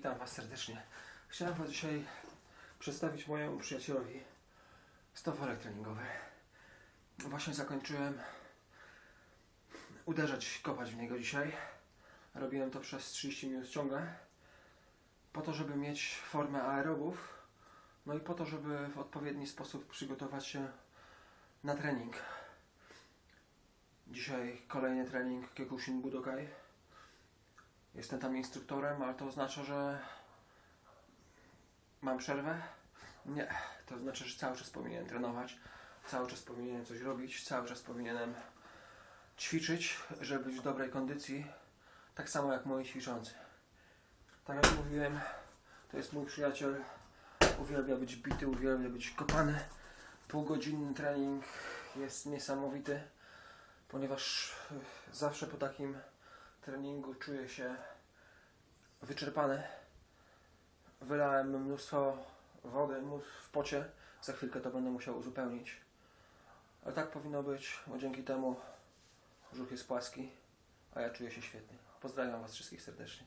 Witam Was serdecznie. Chciałem Was dzisiaj przedstawić mojemu przyjacielowi stoworek treningowy. Właśnie zakończyłem uderzać, kopać w niego dzisiaj. Robiłem to przez 30 minut ciągle. Po to, żeby mieć formę aerobów. No i po to, żeby w odpowiedni sposób przygotować się na trening. Dzisiaj kolejny trening Kyokushin Budokai. Jestem tam instruktorem, ale to oznacza, że mam przerwę? Nie. To znaczy, że cały czas powinienem trenować, cały czas powinienem coś robić, cały czas powinienem ćwiczyć, żeby być w dobrej kondycji, tak samo jak moi ćwiczący. Tak jak mówiłem, to jest mój przyjaciel, uwielbia być bity, uwielbia być kopany. Półgodzinny trening jest niesamowity, ponieważ zawsze po takim treningu czuję się wyczerpany. Wylałem mnóstwo wody w pocie. Za chwilkę to będę musiał uzupełnić. Ale tak powinno być, bo dzięki temu brzuch jest płaski, a ja czuję się świetnie. Pozdrawiam Was wszystkich serdecznie.